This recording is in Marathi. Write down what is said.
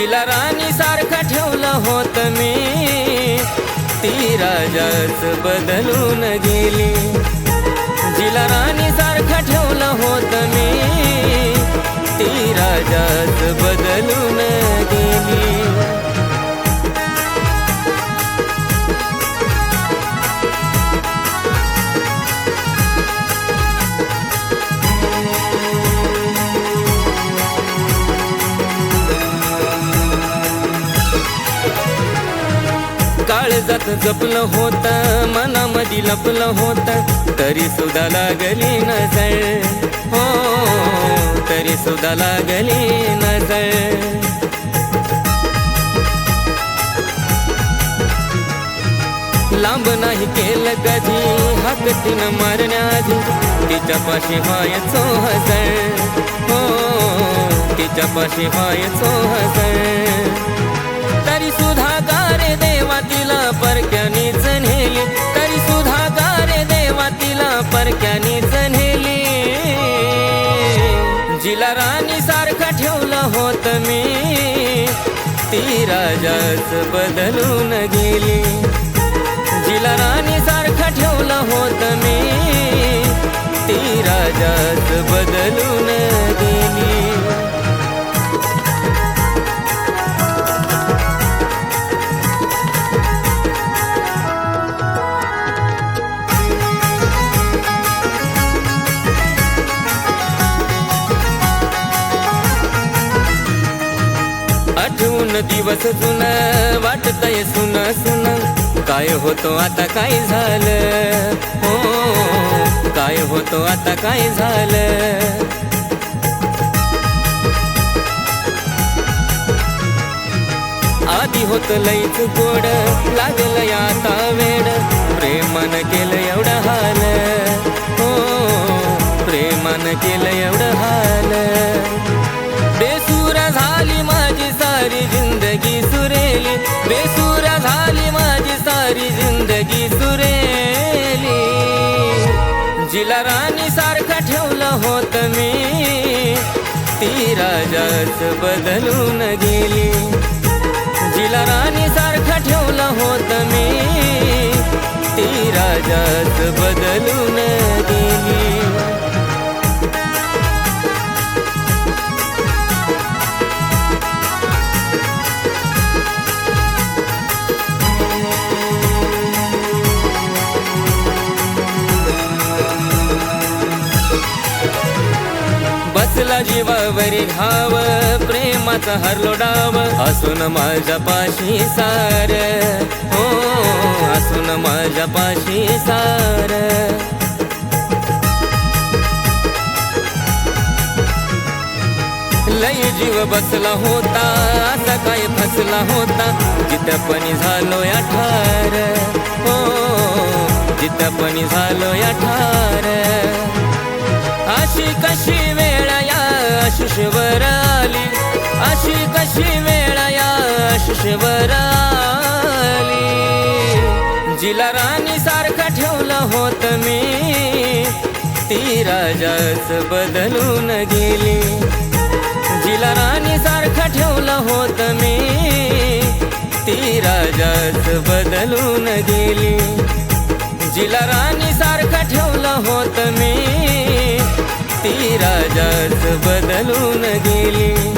जिला राणी सारखं ठेवलं होत मी. ती राजाच बदलून गेली. जिला राणी सारखं ठेवलं होत मी. ती राजाच बदलून काळजात जपलं होत मनामध्ये लपलं होत तरी सुद्धा लागली नजर. हो तरी सुद्धा लागली नजर. लांब नाही केलं कधी हकतीनं मारण्याआधी तिच्यापाशी व्हायचो हजर. हो तिच्यापाशी व्हायचो हजर. तरी सुधा गारे देवा तिला परक्यानीच नेली. तरी सुधा गारे देवा तिला परक्यानीच नेली. जिला राणी सारखा ठेवलं होत मी. ती राजाच बदलून गेली. जिला राणी सारखा ठेवलं होत मी. ती राजाच बदलून गेली. दोन दिवस जुन वाटतय सुन सुन. काय होतो आता काय झालं? हो काय होतो आता काय झालं? आधी होत लईच गोड लागलं आता वेड. प्रेमान केलं एवढं हाल. हो प्रेमान केलं एवढं हाल. सुरेली झाली माझी सारी जिंदगी सुरेली. जिला राणी सारखा ठेवलं होत मी. ती राजाच बदलून गेली. जिला राणी सारखा ठेवलं होत मी. ती राजाच जीवावरी घाव प्रेमाचा हरलो डाव. असून माझ्या पाशी सार. हो असून माझ्या पाशी सार. लय जीव बसला होता असा काय फसला होता. जितपणी झालो या ठार हो जितपणी झालो या ठार अशी कशी वेळ आशिषवर आली. अशी कशी वेळा या आशिषवर आली? जिला राणी सारखं ठेवलं होत मी. ती राजाच बदलून गेली. जिला राणी सारखं ठेवलं होत मी. ती राजाच बदलून गेली. जिला राणी सारखं मी ती राजाच बदलून गेली